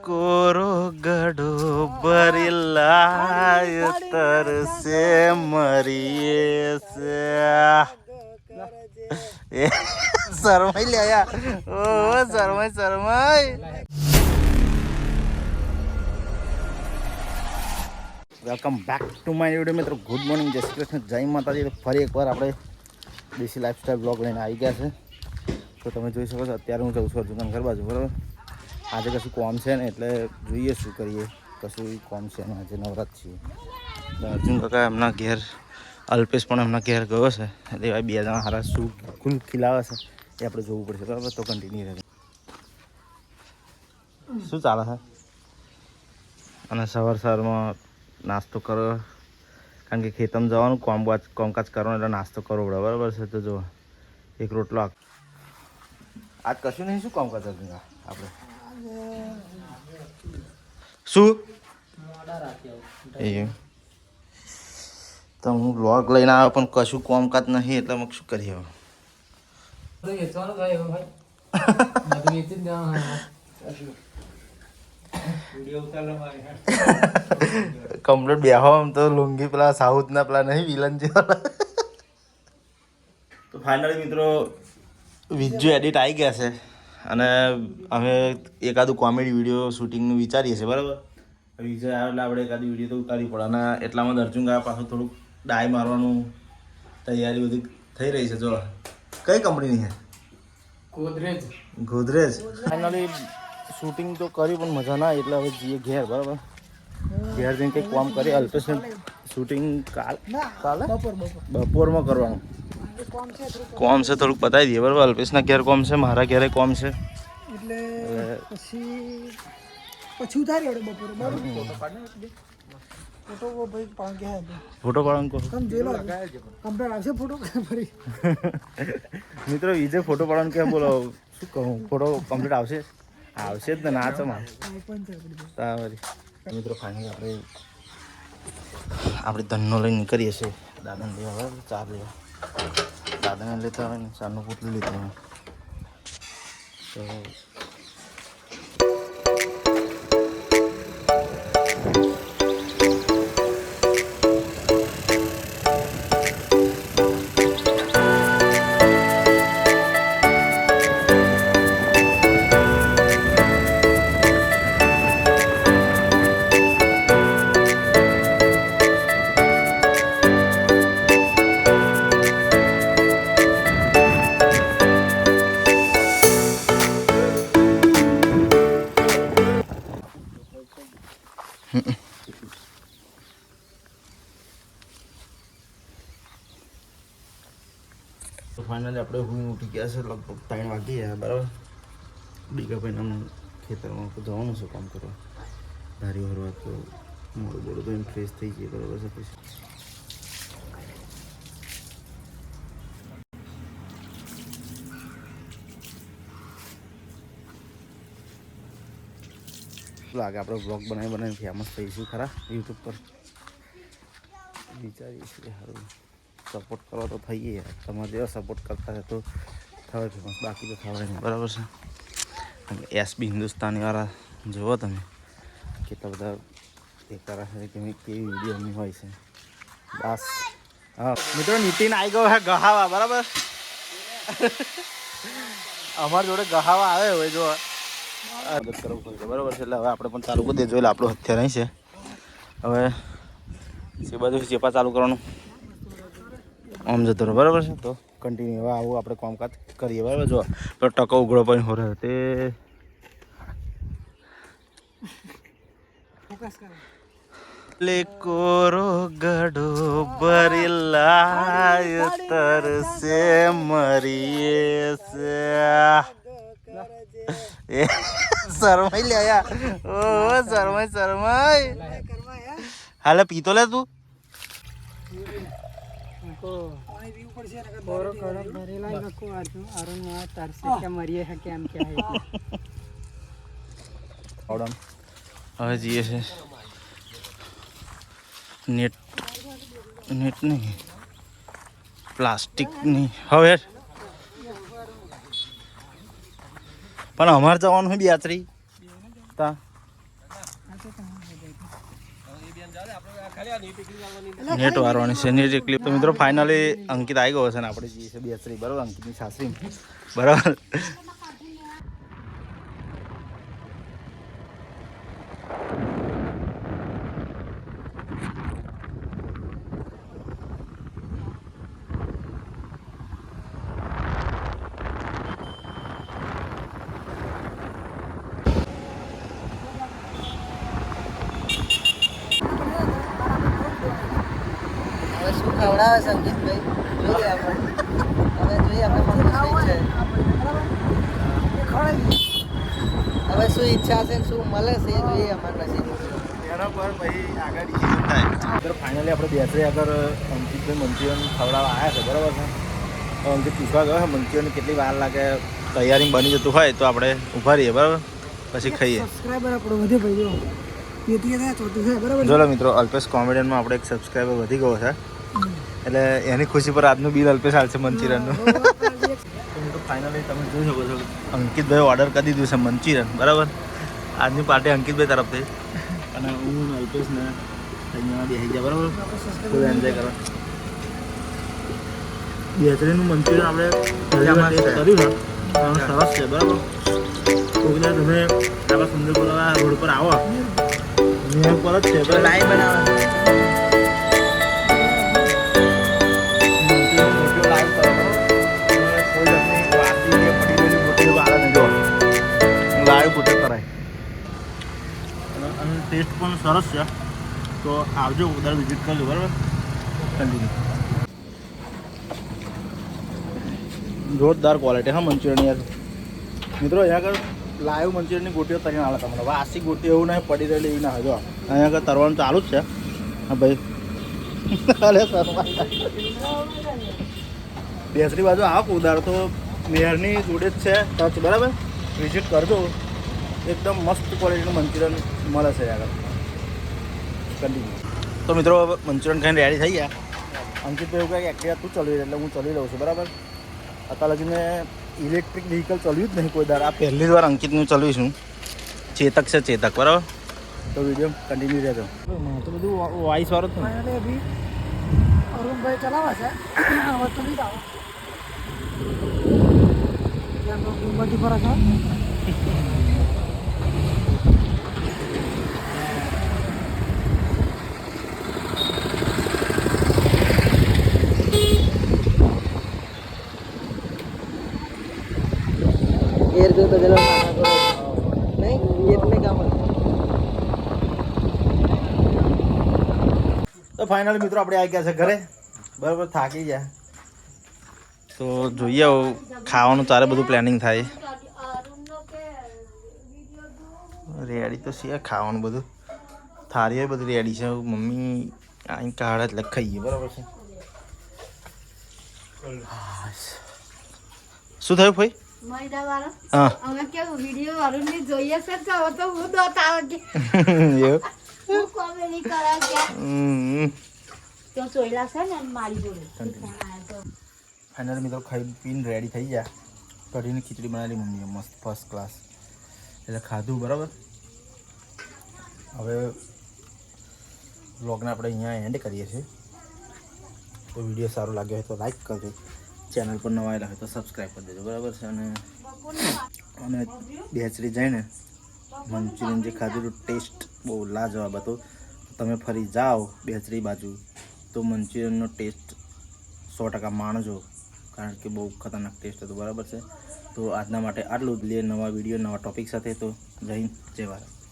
કોરો ગઢો ભરી લાય તરસે મરીએ છે શરમાઈ લે યાર ઓ શરમાઈ શરમાઈ welcome back to my video મિત્રો ગુડ મોર્નિંગ જય શ્રી કૃષ્ણ જય માતાજી ફરી એકવાર આપણે દેશી લાઈફસ્ટાઈલ બ્લોગ લઈને આવી ગયા છે તો તમે જોઈ શકો છો અત્યારે હું જઉં છું અર્જુન ઘર બાજુ બરાબર આજે કશું કોમ છે ને એટલે જોઈએ શું કરીએ. કશું કોમ છે ને આજે નવરાત છીએ અર્જુન કાકા એમના ઘેર, અલ્પેશ પણ એમના ઘેર ગયો છે. એટલે એવા બે જણા હારા શું કુલ ખીલાવે છે એ આપણે જોવું પડશે. બરાબર? તો કન્ટિન્યુ રહે શું ચાલે છે? અને સવાર સવારમાં નાસ્તો કરો. કારણ કે ખેતરમાં જવાનું કોમકાજ કોમકાજ કરવાનું એટલે નાસ્તો કરવો પડે. બરાબર છે? તો જો એક રોટલો આજ કશું નહીં? શું કોમકાજ આપણે શું? એ. તો હું બ્લોગ લઈને આવ્યો પણ કશું કામકાજ નહીં એટલે અમે શું કરીએ. કમ્પ્લીટ બેહો આમ તો લુંગી પેલા સાઉથના પેલા નહીં વિલન જેવા તો ફાઇનલી મિત્રો વીડિયો એડિટ આવી ગયા છે. અને અમે એકાદું કોમેડી વીડિયો શૂટિંગનું વિચારીએ છીએ બરાબર? વિજય આવે એટલે આપણે એકાદી વીડિયો તો ઉતારવી પડે. અને એટલામાં દર્જુંગા ગયા પાછું થોડુંક ડાય મારવાનું તૈયારી બધી થઈ રહી છે. જો કઈ કંપનીની છે? ગોદરેજ. ગોદરેજ? ફાઇનલી શૂટિંગ તો કરી પણ મજા ના આવી એટલે હવે જઈએ ઘેર બરાબર? ઘેર જઈને કંઈક કામ કરીએ. અલ્પેશ શૂટિંગ કાલ કાલે? બપોરમાં કરવાનું. કોમ છે થોડુંક? બતાવી દઈએ. બરાબર અલ્પેશના ઘેર કોમ છે મારા ઘેરે કોમ છે. એટલે પછી પછી ઉતારી આવડે બપોરે બરાબર? ફોટો ભાઈ પાંચ ગયા ફોટો પાડવાનું કહો કમ જોઈ લો કમ્પ્લેટ આવશે ફોટો ફરી? મિત્રો વિજય ફોટો પાડવાનું કેમ બોલો? શું કહું? ફોટો કમ્પ્લીટ આવશે? આવશે જ ને ના તો. તાવરી મિત્રો ફાઇનલ આપણે આપણે ધનનો લઈને નીકળીએ છીએ. દાદાને લેવા બરાબર ચા લેવા દાદાને લેતા હોય ને ચાનું પોટલું લેતા તો તો આપણે હું ઉઠી ગયા છે લગભગ ત્રણ વાગી ગયા બરાબર બીજા ભાઈને ખેતરમાં જવાનું છે કામ કરવા ધારી ભરવા તો મોડું બોડું તો એમ ફ્રેશ થઈ જઈએ બરાબર છે પછી શું લાગે આપણે બ્લોગ બનાવી બનાવી ફેમસ થઈશું ખરા યુટ્યુબ પર વિચારીએ છીએ સારું સપોર્ટ કરો તો થઈએ તમારે જેવા સપોર્ટ કરતા હોય તો થવાય ફેમસ બાકી તો થવાય નહીં. બરાબર છે? એસબી હિન્દુસ્તાનીવાળા, જુઓ તમે કેટલા બધા એ કરે છે કે કેવી વીડિયો એમની હોય છે. બસ. હા. મિત્રો, નીતિન આવી ગયો હે ગહાવા, બરાબર? અમારી જોડે ગહાવા આવે હવે જો મદદ કરવું પડશે બરાબર છે? એટલે હવે આપણે પણ ચાલુ કરી દેજો, એટલે આપણું હથિયાર અહીં છે. હવે જે બાજુ ચેપા ચાલુ કરવાનું. આમ જતો રહ્યો બરાબર છે? તો કન્ટિન્યુ હવે આવું આપણે કામકાજ કરીએ. બરાબર? જો તો ટકો ઉઘડો પણ હો રહ્યો તે. લે કોરો ગડો ભરી લાય તરસે મરીએ સે. એ શરમાઈ લે યાર ઓ, શરમાઈ શરમાઈ. હાલે, પીતો લે તું. હવે જઈએ છે. નેટ નેટ નહીં. પ્લાસ્ટિકની. હવે. પણ અમારે જવાનું હોય યાત્રી તા. નેટ વારવાની છે. નેટ એકલી તો મિત્રો ફાઇનલી અંકિત આવી ગયો છે ને આપણે જઈએ છીએ બેસરી, બરાબર, અંકિતની સાસરી. બરાબર હવે શું ખવડાવે સંગીતભાઈ જોઈએ આપણે. હવે જોઈએ આપણે મનનું છે. હવે શું ઈચ્છા છે શું મળે છે એ જોઈએ અમારા નસીબ. પછી આગળ થાય. મિત્રો ફાઇનલી આપણે બેસરી આગળ અંકિતભાઈ મંચુરિયન ખવડાવવા આવ્યા છે બરાબર છે? તો અંકિત પૂછવા ગયો મંચુરિયન કેટલી વાર લાગે તૈયારી બની જતું હોય તો આપણે ઊભા રહીએ બરાબર? પછી ખાઈએ. સબસ્ક્રાઈબર આપણો વધ્યો ભાઈ જો. પેટીએ છે બરાબર જોલો મિત્રો અલ્પેશ કોમેડિયનમાં આપણે એક સબસ્ક્રાઈબર વધી ગયો છે. એટલે એની ખુશી પર આજનું બિલ અલ્પેશ હાલશે મંચુરિયનનું ફાઇનલી તમે જોઈ શકો છો અંકિતભાઈ ઓર્ડર કરી દીધું છે મંચુરિયન બરાબર? આજની પાર્ટી અંકિતભાઈ તરફથી. અને હું અલ્પેશને અહીંયા બેસી ગયા બરાબર? ફૂલ એન્જોય કરવા. બેહતરીનનું મંચુરિયન આપણે કર્યું ને સરસ છે બરાબર? તો તમે આપણા સુંદરપુરા રોડ પર આવો. પર જ છે લાઈવ બનાવવાનું. ટેસ્ટ પણ સરસ છે. તો આવજો ઉધાર વિઝિટ કરજો, બરાબર? જોરદાર ક્વોલિટી હા મંચુરિયન યાર. મિત્રો, અહીંયા આગળ લાઈવ મંચુરિયનની ગોટીઓ તરીને આવે તમને. વાસી ગોટી એવું નહીં, પડી રહેલી એવી ના હજો અહીંયા આગળ તરવાનું ચાલુ જ છે. હા, ભાઈ. અરે સર બેસરી બાજુ આવો ઉધાર તો મેયરની જોડે જ છે. ટચ બરાબર? વિઝિટ કરજો. એકદમ મસ્ત ક્વોલિટીનું મંચુરિયન મળે છે આગળ. કન્ટિન્યુ તો મિત્રો મંચુરિયન ખાઈને રેડી થઈ ગયા? અંકિત એવું કહે કે એક્ટિવા તું ચલાવી એટલે હું ચલાવી લઉં છું. બરાબર? અત્યાર લગી મેં ઇલેક્ટ્રિક વ્હીકલ ચલાવ્યું જ નહીં કોઈ દર આ પહેલી જ વાર અંકિતનું ચલાવીશું ચેતક છે ચેતક બરાબર? તો વીડિયો કન્ટિન્યુ રહેજો. તો બધું વોઇસ વાળો જ અરુણભાઈ ચલાવે છે. હવે ચલી જાઓ. ત્યાં તો જો તો પેલો તો ફાઇનલી મિત્રો આપણે આવી ગયા છે ઘરે. બરાબર, થાકી ગયા. તો જોઈએ ખાવાનું તારે બધું પ્લાનિંગ થાય. રેડી તો છે ખાવાનું બધું. થાળી બધું રેડી છે. મમ્મી અહીં કાઢે એટલે ખાઈએ બરાબર છે. શું થયું ભાઈ અમે કેવું વીડિયો વાળું ની જોઈએ છે તો હું દોત આવે કે. હું કોમેડી કરા કે? તો છે ને મારી જોડે. ફાઇનલ મિત્રો ખાઈ પીને રેડી થઈ ગયા. કઢીને ખીચડી બનાવી મમ્મીએ મસ્ત ફર્સ્ટ ક્લાસ એટલે ખાધું બરાબર? હવે વ્લોગને આપણે અહીંયા એન્ડ કરીએ છીએ. તો વીડિયો સારો લાગ્યો હોય તો લાઈક કરજો. ચેનલ પર નવા આવેલા હોય તો સબસ્ક્રાઈબ કરી દેજો, બરાબર છે? અને અને બેચરી જઈને મંચુરિયન જે ખાધું ટેસ્ટ બહુ લાજવાબ હતો. તમે ફરી જાઓ બેચરી બાજુ, તો મંચુરિયનનો ટેસ્ટ સો ટકા માણજો, કારણ કે બહુ ખતરનાક ટેસ્ટ હતો, બરાબર છે? તો આજના માટે આટલું જ. લે નવા વીડિયો નવા ટોપિક સાથે તો જય હિન્દ, જય ભારત.